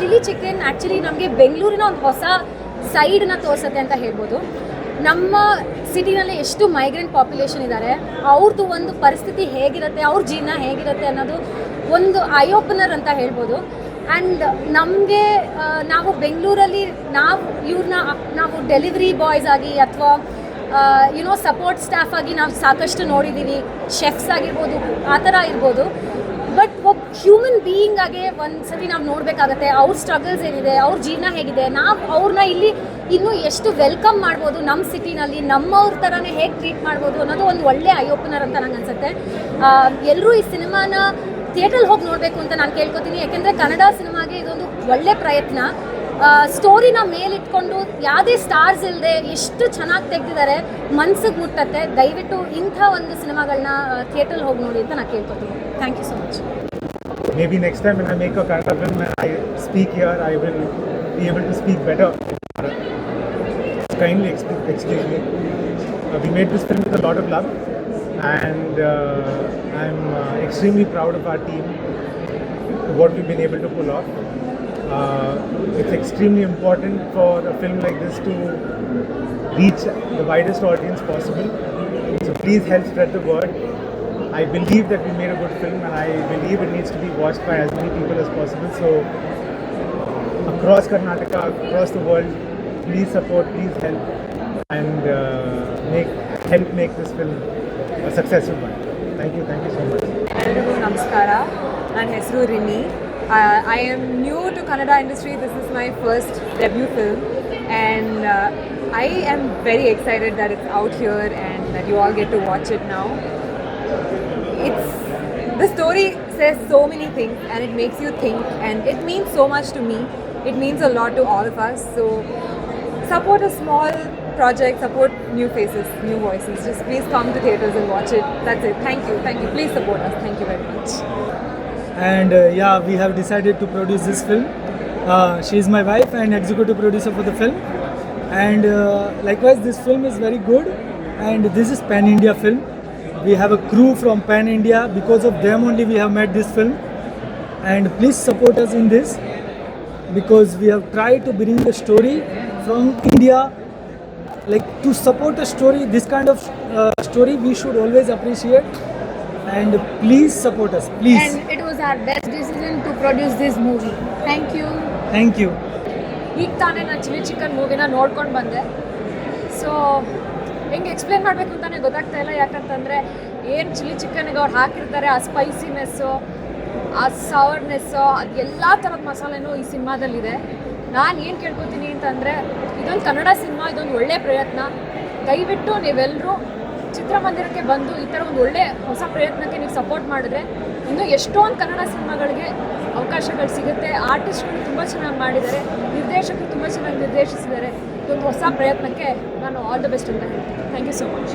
Chilli chicken actually ನಮಗೆ ಬೆಂಗಳೂರಿನ ಒಂದು ಹೊಸ ಸೈಡನ್ನ ತೋರಿಸುತ್ತೆ ಅಂತ ಹೇಳ್ಬೋದು. ನಮ್ಮ ಸಿಟಿನಲ್ಲಿ ಎಷ್ಟು ಮೈಗ್ರೆಂಟ್ ಪಾಪ್ಯುಲೇಷನ್ ಇದ್ದಾರೆ ಅವ್ರದ್ದು ಒಂದು ಪರಿಸ್ಥಿತಿ ಹೇಗಿರುತ್ತೆ, ಅವ್ರ ಜೀವನ ಹೇಗಿರುತ್ತೆ ಅನ್ನೋದು ಒಂದು ಐ ಓಪನರ್ ಅಂತ ಹೇಳ್ಬೋದು. ಆ್ಯಂಡ್ ನಮಗೆ ನಾವು ಬೆಂಗಳೂರಲ್ಲಿ ನಾವು ಇವ್ರನ್ನ ನಾವು ಡೆಲಿವರಿ ಬಾಯ್ಸ್ ಆಗಿ ಅಥವಾ ಯುನೋ ಸಪೋರ್ಟ್ ಸ್ಟಾಫ್ ಆಗಿ ನಾವು ಸಾಕಷ್ಟು ನೋಡಿದ್ದೀವಿ ಶೆಫ್ಸ್ ಆಗಿರ್ಬೋದು, ಆ ಥರ ಇರ್ಬೋದು. ಬಟ್ ಒಬ್ಬ ಹ್ಯೂಮನ್ ಬೀಯಿಂಗ್ ಆಗಿ ಒಂದು ಸತಿ ನಾವು ನೋಡಬೇಕಾಗತ್ತೆ, ಅವ್ರ ಸ್ಟ್ರಗಲ್ಸ್ ಏನಿದೆ, ಅವ್ರ ಜೀವನ ಹೇಗಿದೆ, ನಾವು ಅವ್ರನ್ನ ಇಲ್ಲಿ ಇನ್ನೂ ಎಷ್ಟು ವೆಲ್ಕಮ್ ಮಾಡ್ಬೋದು ನಮ್ಮ ಸಿಟಿನಲ್ಲಿ ನಮ್ಮವ್ರ ಥರನೇ ಹೇಗೆ ಟ್ರೀಟ್ ಮಾಡ್ಬೋದು ಅನ್ನೋದು ಒಂದು ಒಳ್ಳೆ ಐ ಓಪನರ್ ಅಂತ ನಂಗೆ ಅನ್ಸುತ್ತೆ. ಎಲ್ಲರೂ ಈ ಸಿನಿಮಾನ ಥಿಯೇಟ್ರಲ್ಲಿ ಹೋಗಿ ನೋಡಬೇಕು ಅಂತ ನಾನು ಕೇಳ್ಕೊತೀನಿ, ಯಾಕೆಂದರೆ ಕನ್ನಡ ಸಿನಿಮಾಗೆ ಇದೊಂದು ಒಳ್ಳೆ ಪ್ರಯತ್ನ. ಸ್ಟೋರಿನ ಮೇಲಿಟ್ಕೊಂಡು ಯಾವುದೇ ಸ್ಟಾರ್ಸ್ ಇಲ್ಲದೆ ಎಷ್ಟು ಚೆನ್ನಾಗಿ ತೆಗೆದಿದ್ದಾರೆ ಮನ್ಸಿಗೆ ಮುಟ್ಟತ್ತೆ ದಯವಿಟ್ಟು ಇಂಥ ಒಂದು ಸಿನಿಮಾಗಳನ್ನ ಥಿಯೇಟ್ರಲ್ಲಿ ಹೋಗಿ ನೋಡಿ ಅಂತ ನಾನು ಕೇಳ್ಕೊತೀನಿ. Thank you so much Maybe next time when I make a Kannada film and I speak here, I will be able to speak better. Kindly excuse, me. Uh, we made this film with a lot of love, and uh, I'm uh, extremely proud of our team, what we've been able to pull off. Uh, it's extremely important for a film like this to reach the widest audience possible. So please help spread the word. I believe that we made a good film and I believe it needs to be watched by as many people as possible. So, across Karnataka, across the world, please support, please help, and uh, make help make this film a successful one. Thank you, thank you so much. Hello, Namaskara. And Hesru Rini. Uh, I am new to Kannada industry. This is my first debut film, and uh, I am very excited that it's out here and that you all get to watch it now it's the story says so many things and it makes you think and it means so much to me. It means a lot to all of us. So support a small project support new faces new voices. Just please come to theaters and watch it. That's it. Thank you. Thank you. Please support us. Thank you very much. And uh, yeah we have decided to produce this film. Uh, she is my wife and executive producer for the film. And uh, likewise this film is very good. And this is pan india film we have a crew from pan india because of them only we have made this film and please support us in this because we have tried to bring the story from india like to support a story this kind of uh, story we should always appreciate and please support us please And it was our best decision to produce this movie. Thank you. thank you ಈಗ ತಾನೇ ನಾನು chilli chicken ಮೂವಿನ ನೋಡ್ಕೊಂಡು ಬಂದೆ so ಹೆಂಗೆ explain ಮಾಡಬೇಕು ಅಂತಾನೆ ಗೊತ್ತಾಗ್ತಾ ಇಲ್ಲ. ಯಾಕಂತಂದರೆ ಏನು ಚಿಲ್ಲಿ ಚಿಕನ್ಗೆ ಅವ್ರು ಹಾಕಿರ್ತಾರೆ, ಆ ಸ್ಪೈಸಿನೆಸ್ಸು ಆ ಸವರ್ನೆಸ್ಸು ಅದು ಎಲ್ಲ ಥರದ ಮಸಾಲೆನೂ ಈ ಸಿನಿಮಾದಲ್ಲಿದೆ. ನಾನು ಏನು ಕೇಳ್ಕೊತೀನಿ ಅಂತಂದರೆ, ಇದೊಂದು ಕನ್ನಡ ಸಿನಿಮಾ, ಇದೊಂದು ಒಳ್ಳೆ ಪ್ರಯತ್ನ. ದಯವಿಟ್ಟು ನೀವೆಲ್ಲರೂ ಚಿತ್ರಮಂದಿರಕ್ಕೆ ಬಂದು ಈ ಥರ ಒಂದು ಒಳ್ಳೆ ಹೊಸ ಪ್ರಯತ್ನಕ್ಕೆ ನೀವು ಸಪೋರ್ಟ್ ಮಾಡಿದ್ರೆ ಇನ್ನೂ ಎಷ್ಟೊಂದು ಕನ್ನಡ ಸಿನಿಮಾಗಳಿಗೆ ಅವಕಾಶಗಳು ಸಿಗುತ್ತೆ. ಆರ್ಟಿಸ್ಟ್ಗಳು ತುಂಬ ಚೆನ್ನಾಗಿ ಮಾಡಿದ್ದಾರೆ. ನಿರ್ದೇಶಕರು ತುಂಬ ಚೆನ್ನಾಗಿ ನಿರ್ದೇಶಿಸಿದ್ದಾರೆ. ಇದೊಂದು ಹೊಸ ಪ್ರಯತ್ನಕ್ಕೆ ನಾನು ಆಲ್ ದ ಬೆಸ್ಟ್ ಅಂತ ಹೇಳ್ತೀನಿ. ಥ್ಯಾಂಕ್ ಯು ಸೊ ಮಚ್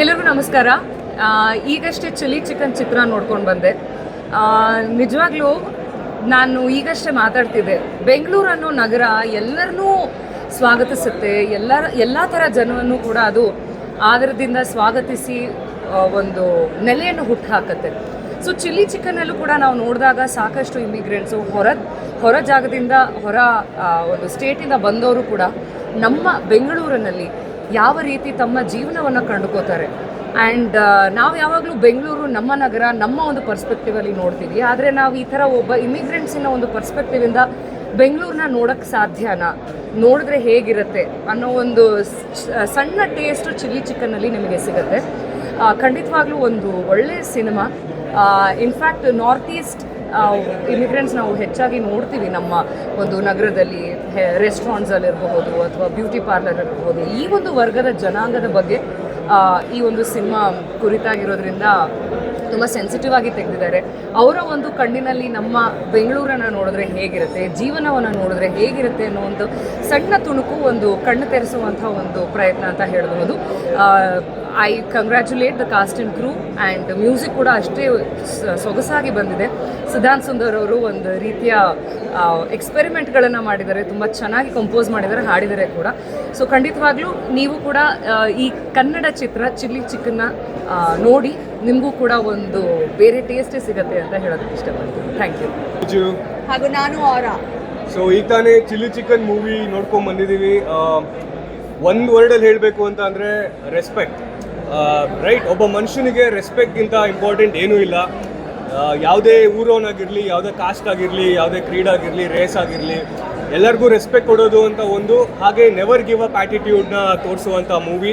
ಎಲ್ಲರಿಗೂ ನಮಸ್ಕಾರ. ಈಗಷ್ಟೇ ಚಿಲ್ಲಿ ಚಿಕನ್ ಚಿತ್ರ ನೋಡ್ಕೊಂಡು ಬಂದೆ. ನಿಜವಾಗ್ಲೂ ನಾನು ಈಗಷ್ಟೇ ಮಾತಾಡ್ತಿದ್ದೆ. ಬೆಂಗಳೂರು ಅನ್ನೋ ನಗರ ಎಲ್ಲರನ್ನೂ ಸ್ವಾಗತಿಸುತ್ತೆ. ಎಲ್ಲರ, ಎಲ್ಲ ಥರ ಜನವನ್ನು ಕೂಡ ಅದು ಆದರದಿಂದ ಸ್ವಾಗತಿಸಿ ಒಂದು ನೆಲೆಯನ್ನು ಹುಟ್ಟು ಹಾಕುತ್ತೆ ಸೊ ಚಿಲ್ಲಿ ಚಿಕನಲ್ಲೂ ಕೂಡ ನಾವು ನೋಡಿದಾಗ ಸಾಕಷ್ಟು ಇಮಿಗ್ರೆಂಟ್ಸು ಹೊರ ಹೊರ ಜಾಗದಿಂದ ಹೊರ ಒಂದು ಸ್ಟೇಟಿಂದ ಬಂದವರು ಕೂಡ ನಮ್ಮ ಬೆಂಗಳೂರಿನಲ್ಲಿ ಯಾವ ರೀತಿ ತಮ್ಮ ಜೀವನವನ್ನು ಕಂಡುಕೋತಾರೆ. ಆ್ಯಂಡ್ ನಾವು ಯಾವಾಗಲೂ ಬೆಂಗಳೂರು ನಮ್ಮ ನಗರ, ನಮ್ಮ ಒಂದು ಪರ್ಸ್ಪೆಕ್ಟಿವಲ್ಲಿ ನೋಡ್ತೀವಿ. ಆದರೆ ನಾವು ಈ ಥರ ಒಬ್ಬ ಇಮಿಗ್ರೆಂಟ್ಸಿನ ಒಂದು ಪರ್ಸ್ಪೆಕ್ಟಿವಿಂದ ಬೆಂಗಳೂರನ್ನ ನೋಡೋಕ್ಕೆ ಸಾಧ್ಯನಾ? ನೋಡಿದ್ರೆ ಹೇಗಿರುತ್ತೆ? ಅನ್ನೋ ಒಂದು ಸಣ್ಣ ಟೇಸ್ಟು ಚಿಲ್ಲಿ ಚಿಕನ್ನಲ್ಲಿ ನಿಮಗೆ ಸಿಗುತ್ತೆ. ಖಂಡಿತವಾಗ್ಲೂ ಒಂದು ಒಳ್ಳೆಯ cinema in fact north east immigrants ನಾವು ಹೆಚ್ಚಾಗಿ ನೋಡ್ತೀವಿ ನಮ್ಮ ಒಂದು ನಗರದಲ್ಲಿ ರೆಸ್ಟೋರೆಂಟ್ಸಲ್ಲಿರಬಹುದು ಅಥವಾ ಬ್ಯೂಟಿ ಪಾರ್ಲರ್ ಇರಬಹುದು. ಈ ಒಂದು ವರ್ಗದ ಜನಾಂಗದ ಬಗ್ಗೆ ಈ ಒಂದು ಸಿನಿಮಾ ಕುರಿತಾಗಿರೋದ್ರಿಂದ ತುಂಬ ಸೆನ್ಸಿಟಿವ್ ಆಗಿ ತೆಗೆದಿದ್ದಾರೆ. ಅವರ ಒಂದು ಕಣ್ಣಿನಲ್ಲಿ ನಮ್ಮ ಬೆಂಗಳೂರನ್ನು ನೋಡಿದ್ರೆ ಹೇಗಿರುತ್ತೆ, ಜೀವನವನ್ನು ನೋಡಿದ್ರೆ ಹೇಗಿರುತ್ತೆ ಅನ್ನೋ ಒಂದು ಸಣ್ಣ ತುಣುಕು ಒಂದು ಕಣ್ಣು ತೆರೆಸುವಂಥ ಒಂದು ಪ್ರಯತ್ನ ಅಂತ ಹೇಳ್ಬೋದು. I congratulate the cast and crew and music ಕೂಡ ಅಷ್ಟೇ ಸೊಗಸಾಗಿ ಬಂದಿದೆ. ಸಿದ್ಧಾಂತ್ ಸುಂದರ್ ಅವರು ಒಂದು ರೀತಿಯ ಎಕ್ಸ್ಪೆರಿಮೆಂಟ್ಗಳನ್ನು ಮಾಡಿದ್ದಾರೆ ತುಂಬ ಚೆನ್ನಾಗಿ ಕಂಪೋಸ್ ಮಾಡಿದ್ದಾರೆ ಹಾಡಿದ್ದಾರೆ ಕೂಡ. ಸೊ ಖಂಡಿತವಾಗ್ಲೂ ನೀವು ಕೂಡ ಈ ಕನ್ನಡ ಚಿತ್ರ ಚಿಲ್ಲಿ ಚಿಕ್ಕನ್ನ ನೋಡಿ ನಿಮಗೂ ಕೂಡ ಒಂದು ಬೇರೆ ಟೇಸ್ಟೇ ಸಿಗುತ್ತೆ ಅಂತ ಹೇಳೋದಕ್ಕೆ ಇಷ್ಟಪಡ್ತೀನಿ. ಥ್ಯಾಂಕ್ ಯು ಹಾಗೂ ನಾನು ಅವರ ಸೊ ಈಗ ತಾನೇ ಚಿಲ್ಲಿ ಚಿಕನ್ ಮೂವಿ ನೋಡ್ಕೊಂಡ್ ಬಂದಿದ್ದೀವಿ. ಒಂದು ವರ್ಡಲ್ಲಿ ಹೇಳಬೇಕು ಅಂತ ಅಂದರೆ ರೆಸ್ಪೆಕ್ಟ್ ರೈಟ್ ಒಬ್ಬ ಮನುಷ್ಯನಿಗೆ ರೆಸ್ಪೆಕ್ಟ್ಗಿಂತ ಇಂಪಾರ್ಟೆಂಟ್ ಏನೂ ಇಲ್ಲ. ಯಾವುದೇ ಊರವನಾಗಿರಲಿ, ಯಾವುದೇ ಕಾಸ್ಟ್ ಆಗಿರಲಿ ಯಾವುದೇ ಕ್ರೀಡೆ ಆಗಿರಲಿ ರೇಸ್ ಆಗಿರಲಿ ಎಲ್ಲರಿಗೂ ರೆಸ್ಪೆಕ್ಟ್ ಕೊಡೋದು ಅಂತ ಒಂದು, ಹಾಗೆ ನೆವರ್ ಗಿವ್ ಅಪ್ ಆ್ಯಟಿಟ್ಯೂಡ್ನ ತೋರಿಸುವಂಥ ಮೂವಿ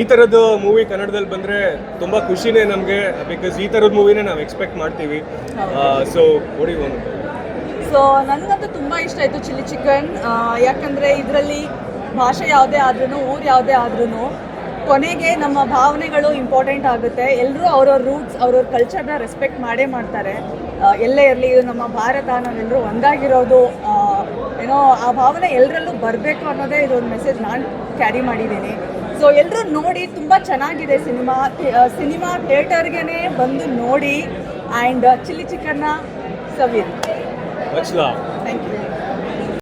ಈ ಥರದ ಮೂವಿ ಕನ್ನಡದಲ್ಲಿ ಬಂದರೆ ತುಂಬ ಖುಷಿನೇ ನಮಗೆ ಬಿಕಾಸ್ ಈ ಥರದ ಮೂವಿನೇ ನಾವು ಎಕ್ಸ್ಪೆಕ್ಟ್ ಮಾಡ್ತೀವಿ. ಸೊ ನೋಡಿ ಒಂದು ಸೊ ನನಗಂತೂ ತುಂಬ ಇಷ್ಟ ಆಯಿತು ಚಿಲ್ಲಿ ಚಿಕನ್. ಯಾಕಂದರೆ ಇದರಲ್ಲಿ ಭಾಷೆ ಯಾವುದೇ ಆದ್ರೂ ಊರು ಯಾವುದೇ ಆದ್ರೂ ಕೊನೆಗೆ ನಮ್ಮ ಭಾವನೆಗಳು ಇಂಪಾರ್ಟೆಂಟ್ ಆಗುತ್ತೆ. ಎಲ್ಲರೂ ಅವ್ರವ್ರ ರೂಟ್ಸ್ ಅವ್ರವ್ರ ಕಲ್ಚರ್ನ ರೆಸ್ಪೆಕ್ಟ್ ಮಾಡೇ ಮಾಡ್ತಾರೆ. ಎಲ್ಲೇ ಇರಲಿ ಇದು ನಮ್ಮ ಭಾರತ ನಾವೆಲ್ಲರೂ ಒಂದಾಗಿರೋದು ಏನೋ ಆ ಭಾವನೆ ಎಲ್ಲರಲ್ಲೂ ಬರಬೇಕು ಅನ್ನೋದೇ ಇದೊಂದು ಮೆಸೇಜ್ ನಾನು ಕ್ಯಾರಿ ಮಾಡಿದ್ದೀನಿ. ಸೊ ಎಲ್ಲರೂ ನೋಡಿ ತುಂಬ ಚೆನ್ನಾಗಿದೆ ಸಿನಿಮಾ ಸಿನಿಮಾ ಥಿಯೇಟರ್ಗೆ ಬಂದು ನೋಡಿ ಆ್ಯಂಡ್ ಚಿಲ್ಲಿ ಚಿಕನ್ನ ಸವಿ ಥ್ಯಾಂಕ್ ಯು